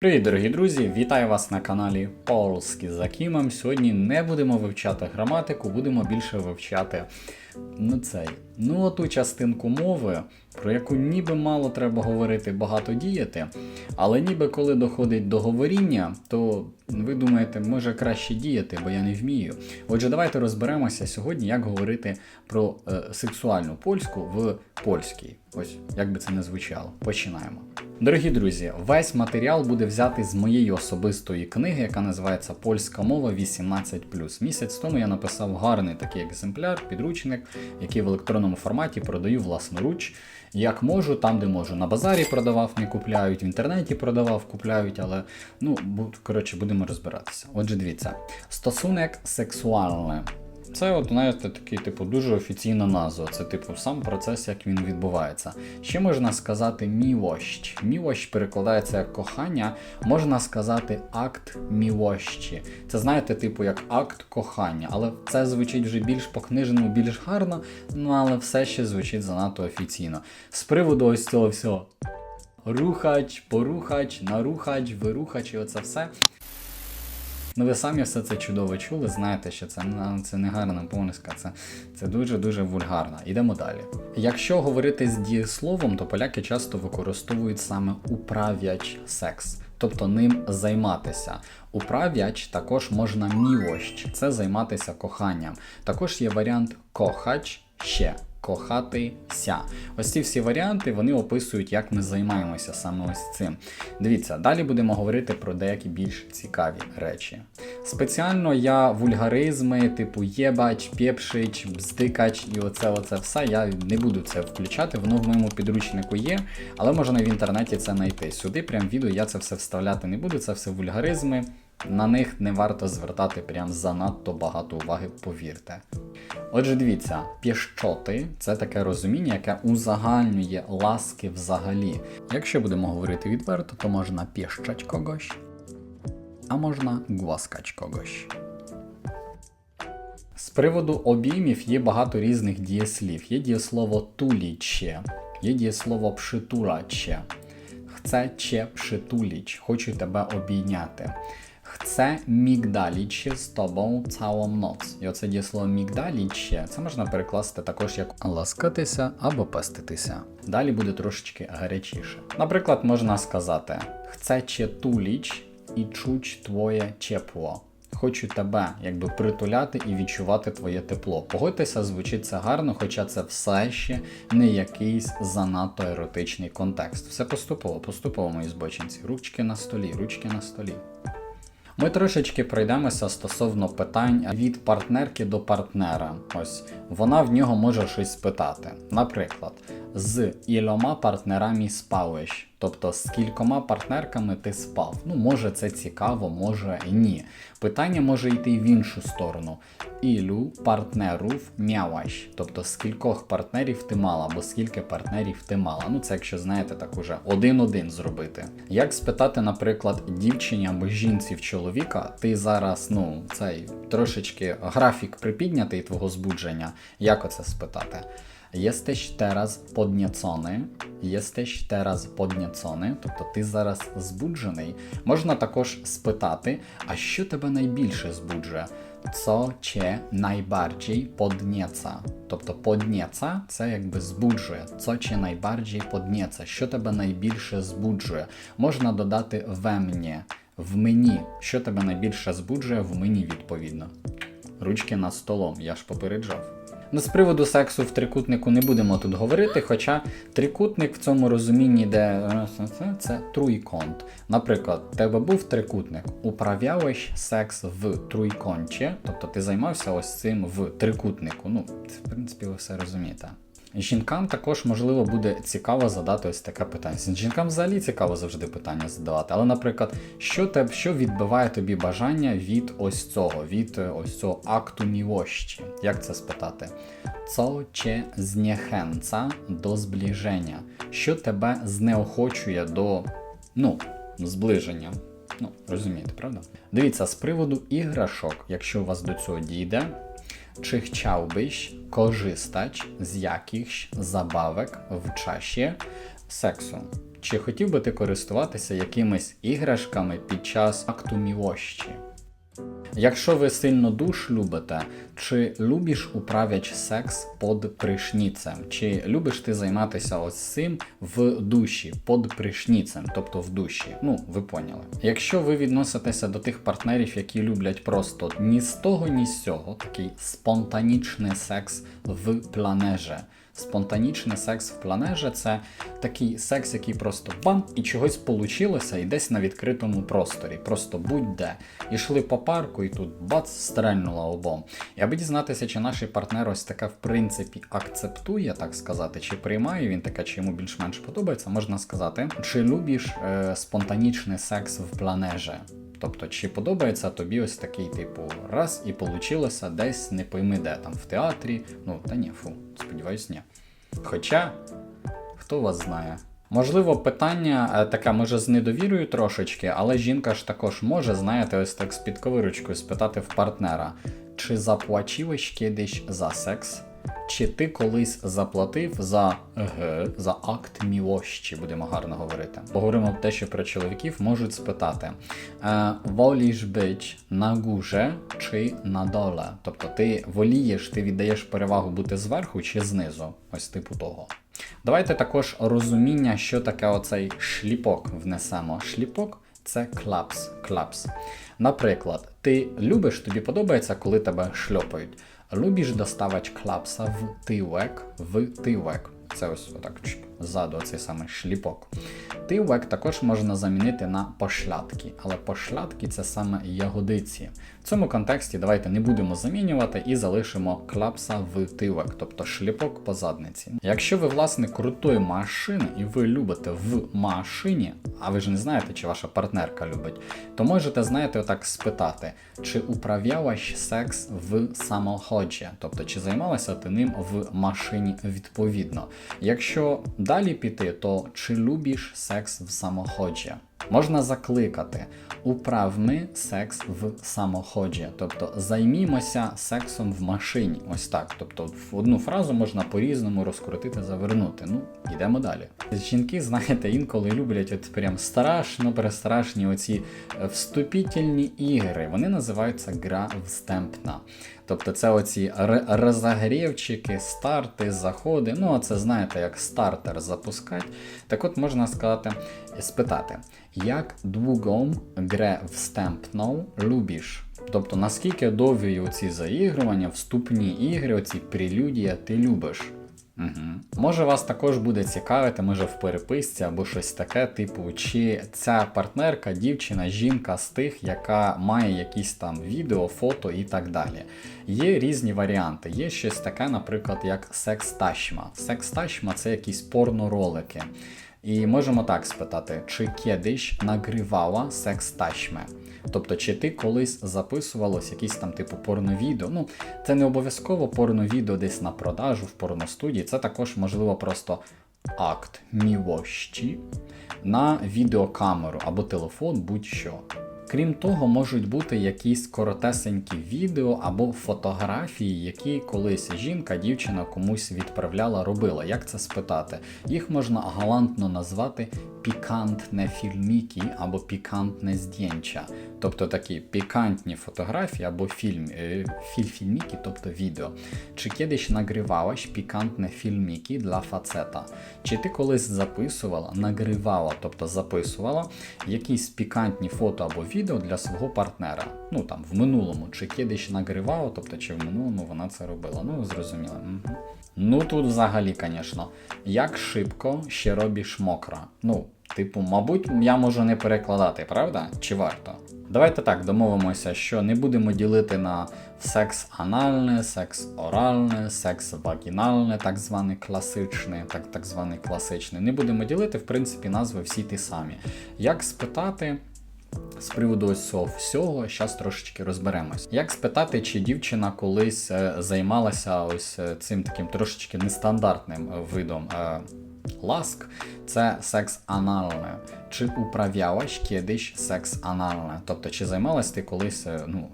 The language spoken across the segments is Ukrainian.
Привіт, дорогі друзі! Вітаю вас на каналі Полський за Кімом. Сьогодні не будемо вивчати граматику, будемо більше вивчати ну, цей, ну, ту частинку мови, про яку ніби мало треба говорити, багато діяти. Але ніби коли доходить до говоріння, то ви думаєте, може краще діяти, бо я не вмію. Отже, давайте розберемося сьогодні, як говорити про е, сексуальну польську в польській. Ось як би це не звучало. Починаємо. Дорогі друзі, весь матеріал буде взятий з моєї особистої книги, яка називається Польська мова 18. Місяць тому я написав гарний такий екземпляр, підручник, який в електронному форматі продаю власноруч. Як можу, там де можу. На базарі продавав, не купляють, в інтернеті продавав, купляють, але ну коротше, будемо розбиратися. Отже, дивіться, стосунок сексуальний. Це, от, знаєте, такий, типу, дуже офіційна назва. Це, типу, сам процес, як він відбувається. Ще можна сказати мілощ. Мілощ перекладається як кохання, можна сказати акт мілощі. Це знаєте, типу, як акт кохання, але це звучить вже більш по-книжному, більш гарно, ну але все ще звучить занадто офіційно. З приводу ось цього всього. Рухач, порухач, нарухач, вирухач і оце все. Ну, ви самі все це чудово чули, знаєте, що це, це не гарна помиска, це, це дуже-дуже вульгарно. Йдемо далі. Якщо говорити з дієсловом, то поляки часто використовують саме управ'яч секс, тобто ним займатися. Управ'яч також можна мілощ, це займатися коханням. Також є варіант кохач ще. Кохатися. Ось ці всі варіанти вони описують, як ми займаємося саме ось цим. Дивіться, далі будемо говорити про деякі більш цікаві речі. Спеціально я вульгаризми, типу єбач, пєпшич, бздикач і оце, оце все. Я не буду це включати, воно в моєму підручнику є, але можна в інтернеті це знайти. Сюди прям відео я це все вставляти не буду, це все вульгаризми. На них не варто звертати прям занадто багато уваги, повірте. Отже, дивіться, піщоти це таке розуміння, яке узагальнює ласки взагалі. Якщо будемо говорити відверто, то можна піщать когось, а можна гłaskać когось. З приводу обіймів є багато різних дієслів. Є дієслово туліче, є дієслово пшитулаче. Chcę cię przytulić, хочу тебе обійняти. Migdalić się z tobą całą noc. І оце дієслово мігдаліч ще, це можна перекласти також як ласкатися або пеститися. Далі буде трошечки гарячіше. Наприклад, можна сказати: Chcę cię tulić і czuć твоє тепло. Хочу тебе якби притуляти і відчувати твоє тепло. Погодьтеся, звучить це гарно, хоча це все ще не якийсь занадто еротичний контекст. Все поступово, поступово, мої збочинці. Ручки на столі, ручки на столі. Ми трошечки пройдемося стосовно питань від партнерки до партнера. Ось вона в нього може щось спитати. Наприклад, з ілома партнерами спалиш, тобто з кількома партнерками ти спав. Ну, може це цікаво, може ні. Питання може йти в іншу сторону. Ілю партнерів м'яваш, тобто з кількох партнерів ти мала, або скільки партнерів ти мала. Ну, це якщо знаєте, так уже один-один зробити. Як спитати, наприклад, дівчині або жінці в чоловіка, ти зараз, ну, цей трошечки графік припіднятий твого збудження. Як оце спитати? Jesteś teraz podniecony, jesteś teraz podniecony, тобто ти зараз збуджений. Можна також спитати, а що тебе найбільше збуджує? Co cię najbardziej podnieca? Тобто podnieca – це якби збуджує. Co cię najbardziej podnieca? Що тебе найбільше збуджує? Можна додати we mnie, в мені. Що тебе найбільше збуджує в мені, відповідно. Ручки над столом, я ж попереджав. Ну, з приводу сексу в трикутнику не будемо тут говорити, хоча трикутник в цьому розумінні, де це тройконт. Наприклад, тебе був трикутник, управляєш секс в тройконті, тобто ти займався ось цим в трикутнику. Ну, в принципі, ви все розумієте. Жінкам також можливо буде цікаво задати ось таке питання. Жінкам взагалі цікаво завжди питання задавати. Але, наприклад, що те, що відбиває тобі бажання від ось цього, від е, ось цього акту мілощі? Як це спитати? Co cię zniechęca до зближення? Що тебе знеохочує до ну, зближення? Ну, розумієте, правда? Дивіться, з приводу іграшок, якщо у вас до цього дійде, Czy chciałbyś korzystać z jakichś zabawek w czasie seksu? Чи хотів би ти користуватися якимись іграшками під час акту мілощі? Якщо ви сильно душ любите, чи любиш управляч секс під пришніцем? Чи любиш ти займатися ось цим в душі, під пришніцем, тобто в душі? Ну, ви поняли. Якщо ви відноситеся до тих партнерів, які люблять просто ні з того, ні з цього, такий спонтанічний секс в планеже. Спонтанічний секс в планеже це такий секс, який просто бам, і чогось получилося і десь на відкритому просторі. Просто будь-де. Ішли по парку, і тут бац, стрельнула обом. І аби дізнатися, чи наш партнер ось таке в принципі акцептує, так сказати, чи приймає він таке, чи йому більш-менш подобається, можна сказати, чи любиш е, спонтанічний секс в планеже. Тобто, чи подобається тобі ось такий, типу, раз і получилося десь не пойми де там в театрі. Ну, та ні, фу, сподіваюсь, ні. Хоча, хто вас знає. Можливо, питання е, таке, може, з недовірою трошечки, але жінка ж також може, знаєте, ось так з підковирочкою спитати в партнера, чи заплачивиш кидиш за секс? Чи ти колись заплатив за г, за акт мілощі, будемо гарно говорити. Поговоримо те, що про чоловіків можуть спитати: е, воліш бить на гуже чи на доле? Тобто ти волієш, ти віддаєш перевагу бути зверху чи знизу, ось типу того. Давайте також розуміння, що таке оцей шліпок внесемо. Шліпок це клапс. клапс. Наприклад, ти любиш, тобі подобається, коли тебе шльопають. Любиш доставати клапса в тилек, в тилек. Це ось отак чик, ззаду цей самий шліпок. Тилек також можна замінити на пошлятки, але пошлятки це саме ягодиці. В цьому контексті давайте не будемо замінювати і залишимо клапса в тилек, тобто шліпок по задниці. Якщо ви власник крутої машини і ви любите в машині, а ви ж не знаєте, чи ваша партнерка любить, то можете, знаєте, отак спитати, чи управлялась секс в самоході, тобто чи займалася ти ним в машині відповідно. Якщо далі піти, то чи любиш секс в самоході? Можна закликати управми секс в самоході, тобто займімося сексом в машині. Ось так. Тобто в одну фразу можна по-різному розкрутити, завернути. Ну, йдемо далі. Жінки, знаєте, інколи люблять от прям страшно перестрашні оці е, вступітельні ігри. Вони називаються гра встемпна. Тобто це оці розогрівчики, старти, заходи. Ну, а це знаєте, як стартер запускати. Так от можна сказати, спитати, як довго гре встемпну любиш? Тобто наскільки довгі оці заігрування, вступні ігри, оці прелюдія ти любиш? Угу. Може вас також буде цікавити, може в переписці або щось таке, типу, чи ця партнерка, дівчина, жінка з тих, яка має якісь там відео, фото і так далі. Є різні варіанти. Є щось таке, наприклад, як секс-ташма. Секс-ташма це якісь порноролики. І можемо так спитати, чи кедиш нагрівала секс-ташме? Тобто, чи ти колись записувалось якісь там типу порновідео? Ну, це не обов'язково порновідео десь на продажу в порностудії, це також можливо просто акт мілощі на відеокамеру або телефон, будь-що. Крім того, можуть бути якісь коротесенькі відео або фотографії, які колись жінка, дівчина комусь відправляла, робила. Як це спитати? Їх можна галантно назвати пікантне фільмікі або пікантне здєнча. Тобто такі пікантні фотографії або фільм, е, фільфільмікі, тобто відео. Чи кидиш нагрівалась пікантне фільмікі для фацета? Чи ти колись записувала, нагрівала, тобто записувала якісь пікантні фото або відео для свого партнера? Ну там в минулому, чи кидиш нагрівала, тобто чи в минулому вона це робила? Ну, зрозуміло. Угу. Ну тут взагалі, звісно, як шибко ще робиш мокра. Ну, типу, мабуть, я можу не перекладати, правда? Чи варто? Давайте так домовимося, що не будемо ділити на секс анальне, секс оральне, секс вагінальне, так званий класичний, так, так званий класичний. Не будемо ділити, в принципі, назви всі ті самі. Як спитати? З приводу ось цього всього, зараз трошечки розберемось. Як спитати, чи дівчина колись е, займалася ось е, цим таким трошечки нестандартним е, видом Ласк це секс анальний. Чи управлялась кидиш секс анальний? Тобто, чи займалась ти колись, ну,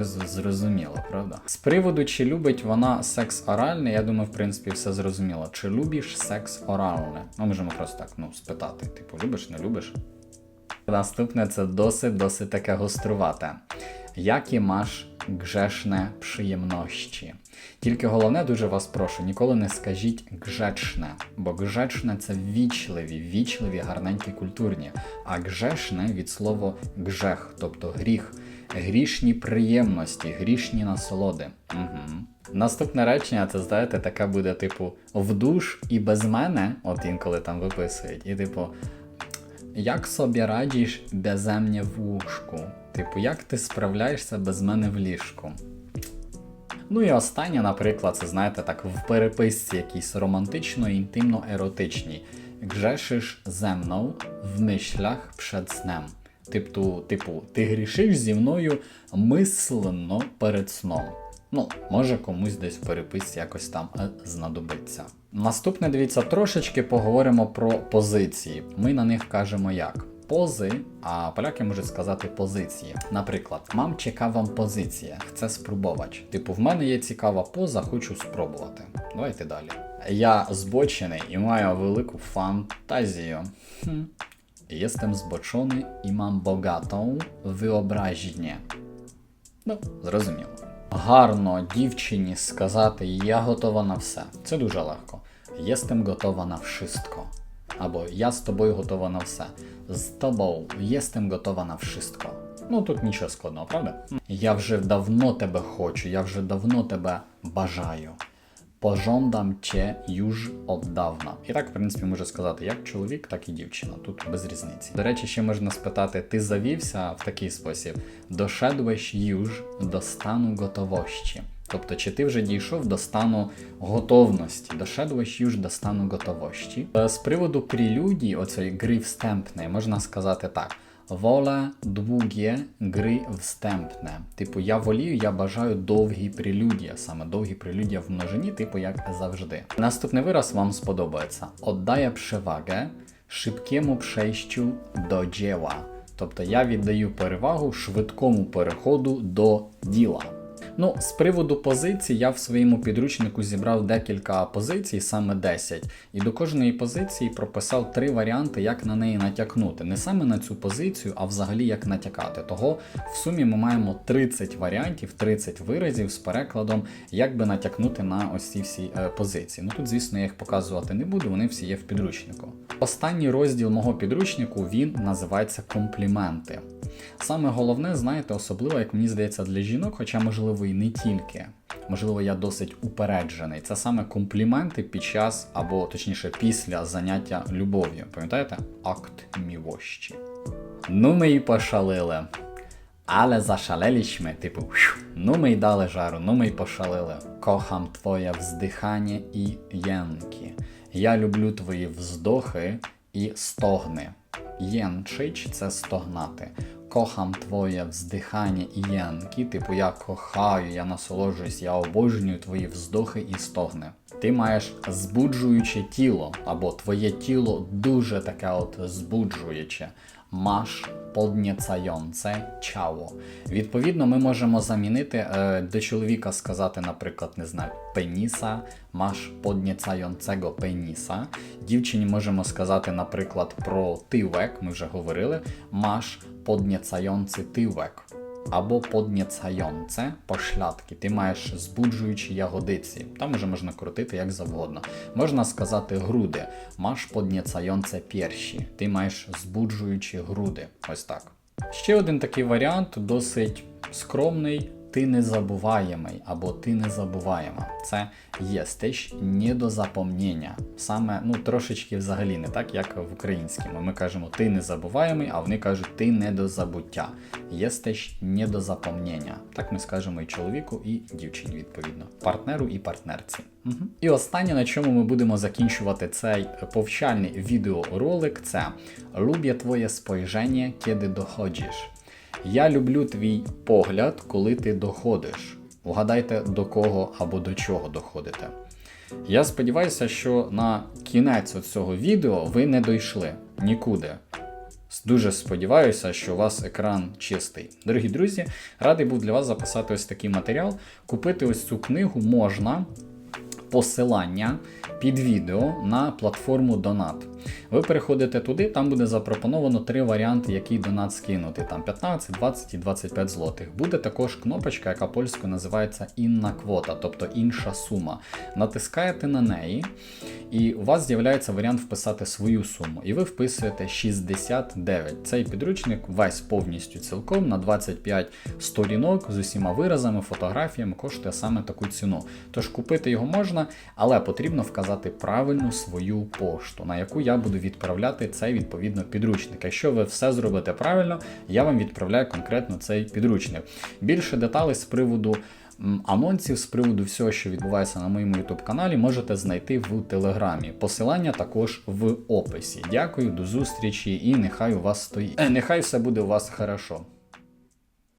роз- зрозуміло, правда? З приводу, чи любить вона секс оральний, я думаю, в принципі, все зрозуміло. Чи любиш секс оральний? Ну, можемо просто так, ну, спитати, типу, любиш, не любиш? Наступне це досить-досить таке гострувате. Які маsz grzeszne przyjemności? Тільки головне, дуже вас прошу, ніколи не скажіть гжечне, бо гжечне це вічливі, вічливі, гарненькі, культурні. А гжешне від слова гжех, тобто гріх, грішні приємності, грішні насолоди. Угу. Наступне речення, це знаєте, таке буде типу в душ і без мене, от інколи там виписують, і типу. Як собі радіш безе мене в ліжку? Типу, як ти справляєшся без мене в ліжку? Ну і останнє, наприклад, це знаєте, так в переписці якійсь романтично, інтимно еротичній. Гжешиш ze мною в мишлях przed сном. Типу, типу, ти грішиш зі мною мислено перед сном. Ну, може комусь десь в якось там е, знадобиться. Наступне, дивіться, трошечки поговоримо про позиції. Ми на них кажемо як. Пози, а поляки можуть сказати позиції. Наприклад, мам цікава позиція, chce спробувати. Типу, в мене є цікава поза, хочу спробувати. Давайте далі. Я збочений і маю велику фантазію. Хм. Jestem zboczony i mam bogatą wyobraźnię. Ну, зрозуміло. Гарно дівчині сказати я готова на все. Це дуже легко. Єстем готова на вшистко. Або я з тобою готова на все. З тобою єстем готова на вшистко. Ну тут нічого складного, правда? Я вже давно тебе хочу, я вже давно тебе бажаю. Пожондам już od dawna. І так, в принципі, може сказати як чоловік, так і дівчина. Тут без різниці. До речі, ще можна спитати: ти завівся в такий спосіб: дошедłeś już до стану готовощі. Тобто, чи ти вже дійшов до стану готовності, дошедłeś już до стану готовощі. Е, З приводу прелюдії, оцієї гри встемпної, можна сказати так. Wolę długie gry wstępne. Типу, я волію, я бажаю довгі прелюдія, саме довгі прелюдія в множині, типу як завжди. Наступний вираз вам сподобається. Оддає przewagę szybkiemu przejściu do dzieła. Тобто я віддаю перевагу швидкому переходу до діла. Ну, з приводу позицій, я в своєму підручнику зібрав декілька позицій, саме 10, і до кожної позиції прописав три варіанти, як на неї натякнути. Не саме на цю позицію, а взагалі як натякати. Того в сумі ми маємо 30 варіантів, 30 виразів з перекладом, як би натякнути на ось ці всі е, позиції. Ну тут, звісно, я їх показувати не буду, вони всі є в підручнику. Останній розділ мого підручнику він називається компліменти. Саме головне, знаєте, особливо, як мені здається, для жінок, хоча, можливо, і не тільки. Можливо, я досить упереджений. Це саме компліменти під час, або точніше, після заняття любов'ю. Пам'ятаєте? Акт мівощі. Ну, ми і пошалили. Але зашалеліśmy, типу, ну ми й дали жару, ну ми й пошалили. Кохам твоє вздихання і єнки. Я люблю твої вздохи і стогни. Єнчич це стогнати. Кохам твоє вздихання і янки, типу я кохаю, я насолоджуюсь, я обожнюю твої вздохи і стогни. Ти маєш збуджуюче тіло, або твоє тіло дуже таке от збуджуюче. Маш подніцające ciało. Відповідно, ми можемо замінити е, до чоловіка сказати, наприклад, не знаю, пеніса, маш подніцającego пеніса. Дівчині можемо сказати, наприклад, про тивек, ми вже говорили, маш подніцający тивек. Або подніцające пошлятки. Ти маєш збуджуючі ягодиці. Там уже можна крутити як завгодно. Можна сказати груди. Маш подняцайонце перші. Ти маєш збуджуючі груди. Ось так. Ще один такий варіант, досить скромний. Ти незабуваємий або ти незабуваєма. Це єстиш не до запомнення. Саме ну трошечки взагалі не так, як в українському. Ми кажемо ти незабуваємий, а вони кажуть ти не до забуття. Єстиш не до запомнення. Так ми скажемо і чоловіку, і дівчині, відповідно, партнеру і партнерці. Угу. І останнє, на чому ми будемо закінчувати цей повчальний відеоролик, це Люблю твоє спojrzenie, kiedy доходиш. Я люблю твій погляд, коли ти доходиш. Угадайте, до кого або до чого доходите. Я сподіваюся, що на кінець цього відео ви не дійшли нікуди. Дуже сподіваюся, що у вас екран чистий. Дорогі друзі, радий був для вас записати ось такий матеріал. Купити ось цю книгу можна. Посилання під відео на платформу Донат. Ви переходите туди, там буде запропоновано три варіанти, який донат скинути. Там 15, 20 і 25 злотих. Буде також кнопочка, яка польською називається інна квота, тобто інша сума. Натискаєте на неї, і у вас з'являється варіант вписати свою суму. І ви вписуєте 69. Цей підручник весь повністю цілком на 25 сторінок з усіма виразами, фотографіями коштує саме таку ціну. Тож купити його можна, але потрібно вказати правильну свою пошту, на яку я буду відправляти цей відповідно підручник. Якщо ви все зробите правильно, я вам відправляю конкретно цей підручник. Більше деталей з приводу. Анонсів з приводу всього, що відбувається на моєму YouTube каналі, можете знайти в телеграмі. Посилання також в описі. Дякую, до зустрічі і нехай у вас стоїть. Е, нехай все буде у вас хорошо.